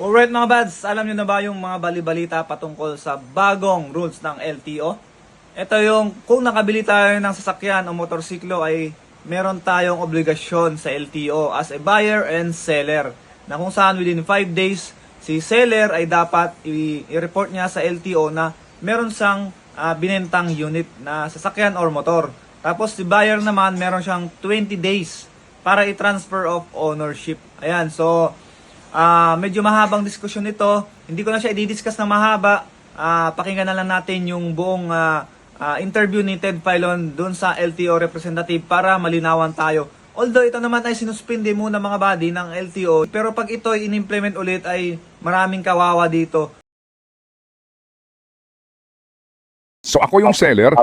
Alright mga bads, alam nyo na ba yung mga balibalita patungkol sa bagong rules ng LTO? Ito yung kung nakabili tayo ng sasakyan o motorsiklo ay meron tayong obligasyon sa LTO as a buyer and seller. Na kung saan within 5 days, si seller ay dapat i-report niya sa LTO na meron siyang ah, binentang unit na sasakyan or motor. Tapos si buyer naman meron siyang 20 days para i-transfer of ownership. Ayan, so Ah, medyo mahabang diskusyon ito. Hindi ko na siya i-discuss na mahaba. Ah, pakinggan na lang natin yung buong ah, ah, interview ni Ted Filon doon sa LTO representative para malinawan tayo. Although ito naman ay sinuspindi muna mga body ng LTO, pero pag ito ay in-implement ulit ay maraming kawawa dito. So ako yung seller,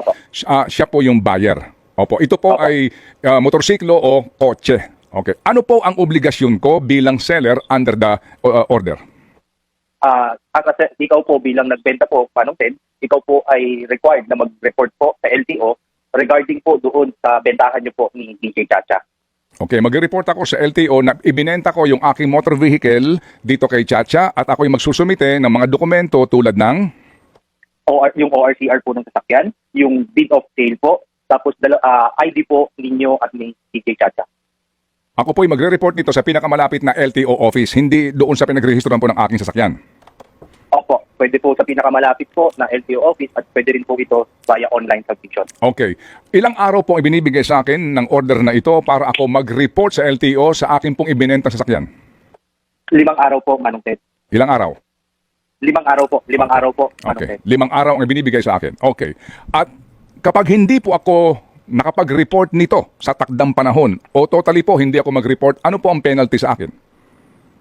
ah, siya po yung buyer. Opo, ito po Opo. ay ah, motorsiklo o kotse. Okay. Ano po ang obligasyon ko bilang seller under the uh, order? Ah, uh, kasi ikaw po bilang nagbenta po, Manong Ted, ikaw po ay required na mag-report po sa LTO regarding po doon sa bentahan niyo po ni DJ Chacha. Okay, magre-report ako sa LTO na ibinenta ko yung aking motor vehicle dito kay Chacha at ako'y magsusumite ng mga dokumento tulad ng OR, yung ORCR po ng sasakyan, yung deed of sale po, tapos dala, ah, ID po ninyo at ni DJ Chacha. Ako po'y magre-report nito sa pinakamalapit na LTO office, hindi doon sa pinagrehistoran po ng aking sasakyan. Opo, pwede po sa pinakamalapit po na LTO office at pwede rin po ito via online submission. Okay. Ilang araw pong ibinibigay sa akin ng order na ito para ako mag-report sa LTO sa akin pong ibinentang sasakyan? Limang araw po, Manong Ted. Ilang araw? Limang araw po, limang araw po, Manong Okay. Ted. Limang araw ang ibinibigay sa akin. Okay. At kapag hindi po ako nakapag-report nito sa takdang panahon o totally po hindi ako mag-report, ano po ang penalty sa akin?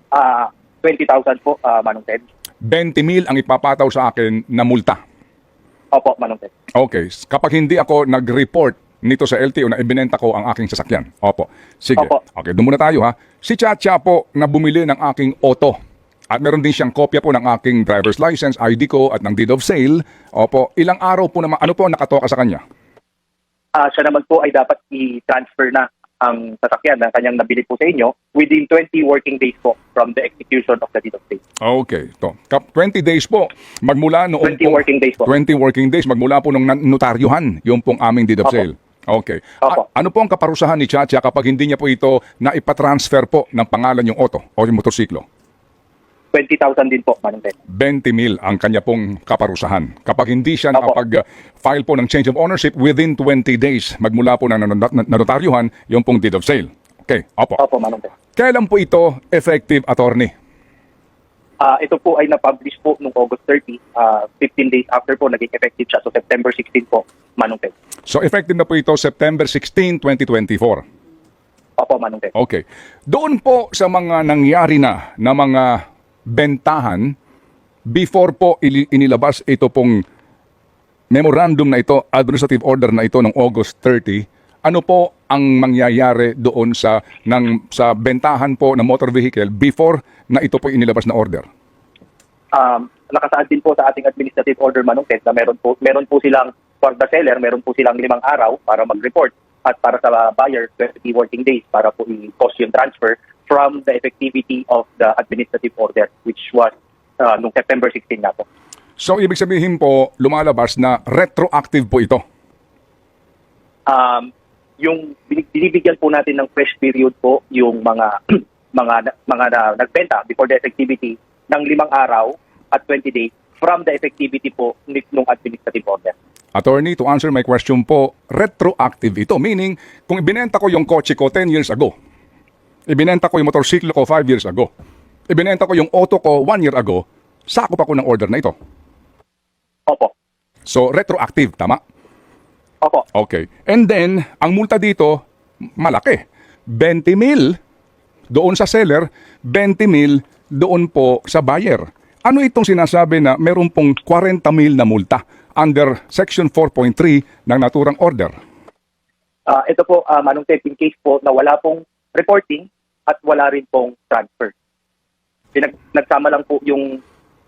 Ah, 20,000 po, ah, Manong Ted. 20 mil ang ipapataw sa akin na multa. Opo, Manong Ted. Okay. Kapag hindi ako nag-report nito sa LTO na ibinenta ko ang aking sasakyan. Opo. Sige. Opo. Okay, doon muna tayo ha. Si Chacha po na bumili ng aking auto. At meron din siyang kopya po ng aking driver's license, ID ko at ng deed of sale. Opo. Ilang araw po naman, ano po ang nakatoka sa kanya? Ah, siya naman po ay dapat i-transfer na ang sasakyan na kanyang nabili po sa inyo within 20 working days po from the execution of the deed of sale. Okay, to. Kap 20 days po magmula noong 20 working days po. 20 working days magmula po nung notaryuhan yung pong aming deed of Opo. sale. Okay. Opo. A- ano po ang kaparusahan ni Chacha kapag hindi niya po ito na ipatransfer po ng pangalan yung auto o yung motorsiklo? 20,000 din po, Manong Ted. 20 mil ang kanya pong kaparusahan. Kapag hindi siya Opo. nakapag-file po ng change of ownership within 20 days magmula po ng nan- nan- nanotaryuhan yung pong deed of sale. Okay, opo. Opo, Manong Ted. Kailan po ito effective attorney? Ah, ito po ay na-publish po noong August 30, ah, 15 days after po naging effective siya. So September 16 po, Manong Ted. So effective na po ito September 16, 2024. Opo, Manong Ted. Okay. Doon po sa mga nangyari na na mga bentahan before po inilabas ito pong memorandum na ito, administrative order na ito ng August 30, ano po ang mangyayari doon sa ng sa bentahan po ng motor vehicle before na ito po inilabas na order? Um, nakasaad din po sa ating administrative order, Manong Ted, na meron po, meron po silang, for the seller, meron po silang limang araw para mag-report at para sa buyer, 20 working days para po i-cost yung transfer from the effectivity of the administrative order which was uh, noong September 16 na po. So ibig sabihin po lumalabas na retroactive po ito. um, yung binibigyan po natin ng fresh period po yung mga mga mga na, nagbenta before the effectivity ng limang araw at 20 days from the effectivity po nung administrative order. Attorney, to answer my question po, retroactive ito. Meaning, kung ibinenta ko yung kotse ko 10 years ago, ibinenta ko yung motorsiklo ko 5 years ago, ibinenta ko yung auto ko 1 year ago, sakop ako ng order na ito. Opo. So, retroactive, tama? Opo. Okay. And then, ang multa dito, malaki. 20 mil doon sa seller, 20 mil doon po sa buyer. Ano itong sinasabi na meron pong 40 mil na multa under Section 4.3 ng naturang order? Ah, ito po, uh, Manong Ted, in case po na wala pong reporting at wala rin pong transfer. Pinag nagsama lang po yung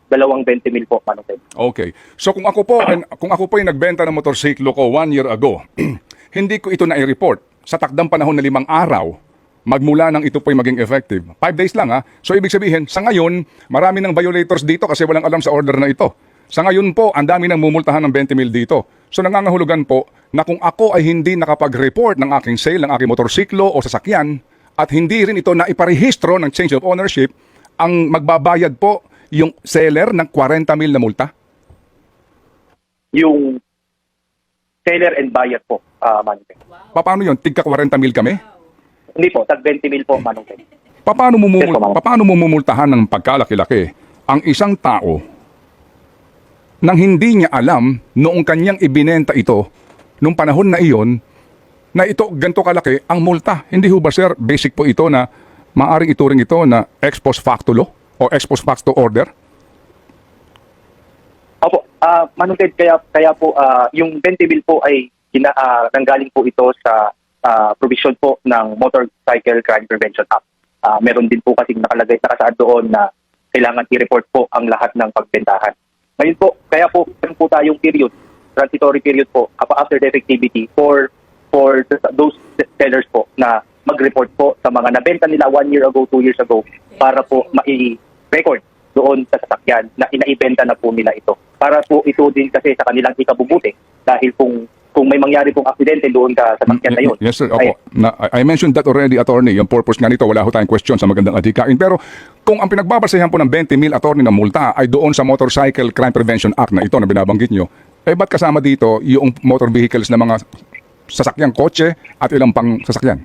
dalawang 20 mil po, Manong Ted. Okay. So kung ako po kung ako po ay nagbenta ng motorsiklo ko one year ago, hindi ko ito na-report sa takdang panahon na limang araw. magmula nang ito po'y maging effective. Five days lang ha. So ibig sabihin, sa ngayon, marami ng violators dito kasi walang alam sa order na ito. Sa ngayon po, ang dami nang mumultahan ng 20 mil dito. So nangangahulugan po na kung ako ay hindi nakapag-report ng aking sale, ng aking motorsiklo o sasakyan, at hindi rin ito na iparehistro ng change of ownership, ang magbabayad po yung seller ng 40 mil na multa? Yung seller and buyer po, uh, Manong Ted. Pa- Paano yun? Tigka 40 mil kami? Hindi po, tag 20 mil po, Manong Ted. Paano mo, Yes, ma'am. paano mo mumultahan ng pagkalaki-laki ang isang tao nang hindi niya alam noong kanyang ibinenta ito nung panahon na iyon na ito ganito kalaki ang multa. Hindi ho ba sir, basic po ito na maaring ituring ito na ex post facto law o ex post facto order? Opo, ah Manong Ted, kaya, kaya po ah, yung 20 bill po ay gina, ah, nanggaling po ito sa ah, provision po ng Motorcycle Crime Prevention Act. Ah, meron din po kasi nakalagay, nakasaad doon na kailangan i-report po ang lahat ng pagbentahan. Ngayon po, kaya po, meron po tayong period, transitory period po, after the effectivity for for th- those sellers po na mag-report po sa mga nabenta nila one year ago, two years ago, para po mai-record doon sa sasakyan na inaibenta na po nila ito. Para po ito din kasi sa kanilang ikabubuti dahil kung kung may mangyari pong aksidente doon ka sa sasakyan na yun. Yes sir, ay- opo. Na, I I mentioned that already, attorney. Yung purpose nga nito, wala ho tayong question sa magandang adhikain. Pero kung ang pinagbabasehan po ng 20 mil attorney na multa ay doon sa Motorcycle Crime Prevention Act na ito na binabanggit nyo, eh ba't kasama dito yung motor vehicles na mga sasakyang kotse at ilang pang sasakyan?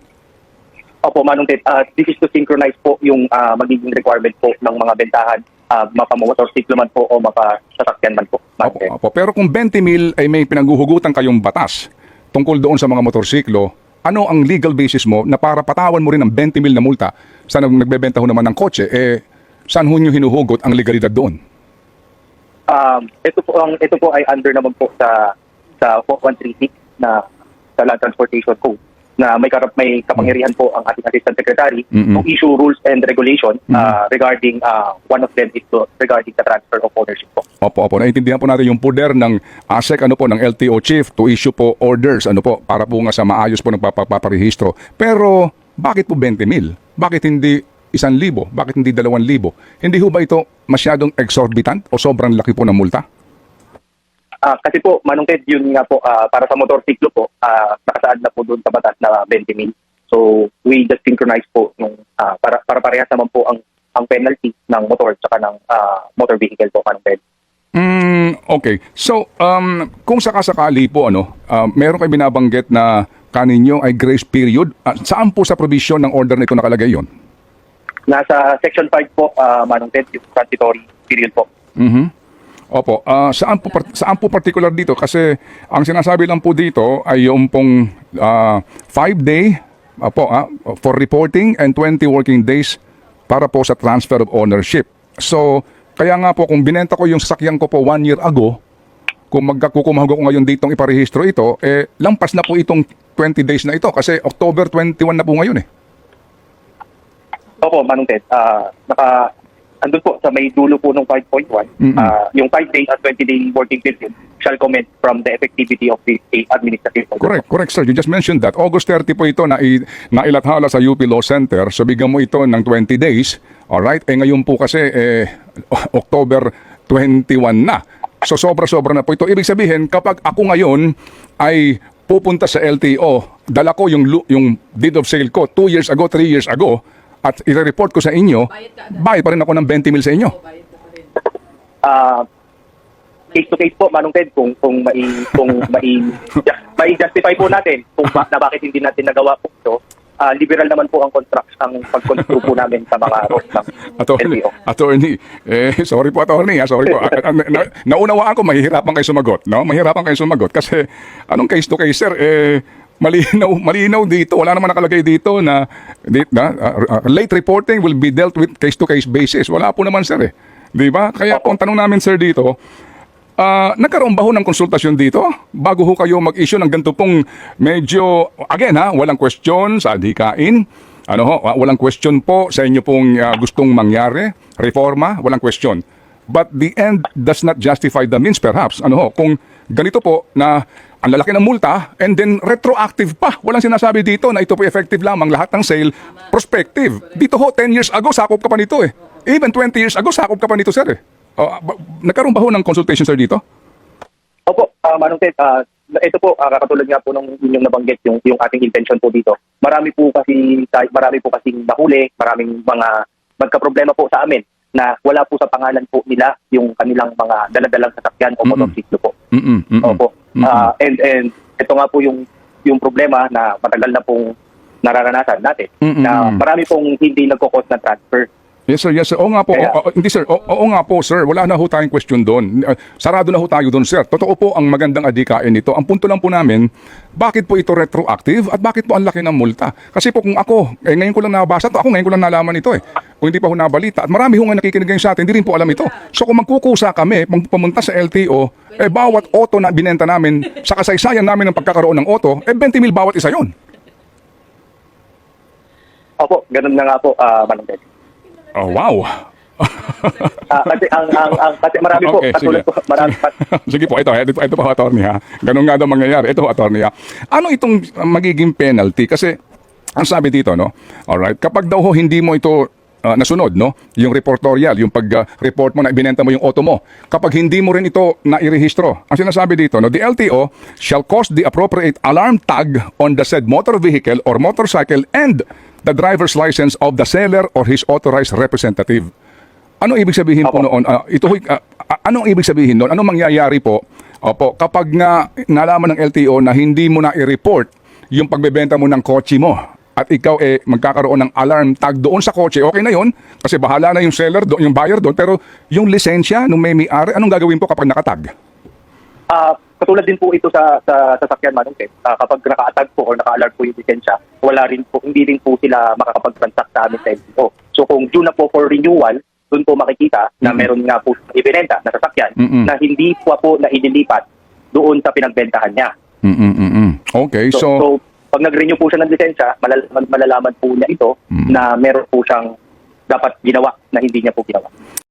Opo, Manong Ted, ah, this is to synchronize po yung ah, magiging requirement po ng mga bentahan, uh, mapamotorsiklo man po o mapasasakyan man po. Opo, opo. Pero kung 20 mil ay may pinangguhugutan kayong batas tungkol doon sa mga motorsiklo, ano ang legal basis mo na para patawan mo rin ng 20 mil na multa sa nag- nagbebenta ho naman ng kotse, eh saan ho nyo hinuhugot ang legalidad doon? Um, ito po ang ito po ay under naman po sa sa 4136 na sa Land Transportation Code na may karap may kapangyarihan po ang ating Assistant Secretary Mm-mm. to issue rules and regulation uh, regarding uh, one of them is to, regarding the transfer of ownership po. Opo, opo. Naintindihan po natin yung poder ng ASEC, ano po, ng LTO chief to issue po orders, ano po, para po nga sa maayos po ng paparehistro. Pero, bakit po 20 mil? Bakit hindi isang libo? Bakit hindi dalawang libo? Hindi ho ba ito masyadong exorbitant o sobrang laki po ng multa? Ah, kasi po, Manong Ted, yun nga po, ah, para sa motorsiklo po, ah, nakasaad na po doon sa batas na 20 mil. So, we just synchronize po yung, ah, para, para parehas naman po ang ang penalty ng motor at ng ah, motor vehicle po, Manong Ted. Mm, okay. So, um, kung sakasakali po, ano, uh, meron kayo binabanggit na kaninyo ay grace period. Ah, saan po sa provision ng order na ito nakalagay yon? Nasa Section 5 po, ah, Manong Ted, yung transitory period po. Mhm. Opo, ah, saan po saan po particular dito kasi ang sinasabi lang po dito ay yung pong 5 day apo, ah, for reporting and 20 working days para po sa transfer of ownership. So, kaya nga po kung binenta ko yung sasakyan ko po one year ago, kung magkakukumahog ako ngayon ditong iparehistro ito, eh lampas na po itong 20 days na ito kasi October 21 na po ngayon eh. Opo, Manong Ted, ah, naka, andun po sa may dulo po ng 5.1, Mm-mm. ah, yung 5 days at 20 day working period shall comment from the effectivity of the administrative order. Correct, correct sir. You just mentioned that. August 30 po ito na nailathala sa UP Law Center. So bigyan mo ito ng 20 days. Alright? Eh ngayon po kasi eh, October 21 na. So sobra-sobra na po ito. Ibig sabihin, kapag ako ngayon ay pupunta sa LTO, dala ko yung, yung deed of sale ko 2 years ago, 3 years ago, at i-report ko sa inyo, bayad pa rin ako ng 20 mil sa inyo. Ah, case to case po Manong Ted kung kung mai kung mai mai justify po natin kung ba, na bakit hindi natin nagawa po ito. Ah, liberal naman po ang contract ang pag-construe po namin sa mga roads ng Attorney, LTO. attorney, eh, sorry po attorney, ha, sorry po. Ah, ah, na, na- naunawaan ko, mahihirapan kayo sumagot, no? Mahihirapan kayo sumagot kasi anong case to case, sir, eh, malinaw, malinaw dito, wala naman nakalagay dito na, di, na ah, ah, late reporting will be dealt with case to case basis. Wala po naman, sir, eh. Di ba? Kaya po, ang tanong namin, sir, dito, Ah, nagkaroon ba ho ng konsultasyon dito bago ho kayo mag-issue ng ganito pong medyo, again ha, walang question sa adhikain, ano ho, wa- walang question po sa inyo pong ah, gustong mangyari, reforma, walang question. But the end does not justify the means perhaps. Ano ho, kung ganito po na ang lalaki ng multa, and then retroactive pa. Walang sinasabi dito na ito po effective lamang lahat ng sale, prospective. Dito ho, 10 years ago, sakop ka pa nito eh. Even 20 years ago, sakop ka pa nito, sir eh. Ba- nagkaroon ba ho ng consultation, sir, dito? Opo, uh, Manong Ted, ah, ito po, ah, katulad nga po nung inyong nabanggit yung, yung ating intention po dito. Marami po kasi, marami po kasi nahuli, maraming mga magka-problema po sa amin na wala po sa pangalan po nila yung kanilang mga daladalang sasakyan o motorsiklo po. Mm-mm, mm-mm. Opo. Mm-mm. Ah, and and ito nga po yung yung problema na matagal na pong nararanasan natin Mm-mm. na marami pong hindi nagko-cost ng transfer. Yes sir, yes sir. Oo nga po. Kaya- Oo, oo, hindi sir. Oo, oo nga po sir. Wala na ho tayong question doon. Uh, sarado na ho tayo doon sir. Totoo po ang magandang adikain nito. Ang punto lang po namin, bakit po ito retroactive at bakit po ang laki ng multa? Kasi po kung ako, eh ngayon ko lang nabasa to, ako ngayon ko lang nalaman ito eh. Kung hindi pa ho nabalita. At marami ho nga nakikinig ngayon sa atin, hindi rin po alam ito. So kung magkukusa kami, pumunta sa LTO, eh bawat auto na binenta namin, sa kasaysayan namin ng pagkakaroon ng auto, eh 20 mil bawat isa yon. Opo, ganun na nga po, ah Manong Ted. Oh, wow. Ah, kasi ang, ang, ang kasi marami po Okay, katulad sige. po marami Sige po, ito, ito, ito po, attorney ha. Ganun nga daw mangyayari. Ito, attorney ha. Ano itong magiging penalty? Kasi, ang sabi dito, no? Alright, kapag daw ho hindi mo ito uh, nasunod, no? Yung reportorial, yung pag-report mo na ibinenta mo yung auto mo. Kapag hindi mo rin ito nairehistro, ang sinasabi dito, no? The LTO shall cost the appropriate alarm tag on the said motor vehicle or motorcycle and the driver's license of the seller or his authorized representative. Ano ibig sabihin po noon? Ah, ito ho'y- ah, ah, anong ibig sabihin noon? Anong mangyayari po? Opo, kapag nga nalaman ng LTO na hindi mo na i-report yung pagbebenta mo ng kotse mo at ikaw eh magkakaroon ng alarm tag doon sa kotse, okay na yon kasi bahala na yung seller doon, yung buyer doon, pero yung lisensya nung may may-ari, anong gagawin po kapag nakatag? Ah, katulad din po ito sa sa sasakyan Manong Ted. Ah, kapag naka-tag po or naka-alert po yung lisensya, wala rin po hindi rin po sila makakapag-transact sa amin sa LTO. So kung due na po for renewal, doon po makikita na Mm. meron nga po ibinenta na sasakyan Mm-mm. na hindi po po na inilipat doon sa pinagbentahan niya. Mm-mm-mm. Okay, So, so, so pag nag-renew po siya ng lisensya, malalaman, malalaman po niya ito Mm. na meron po siyang dapat ginawa na hindi niya po ginawa.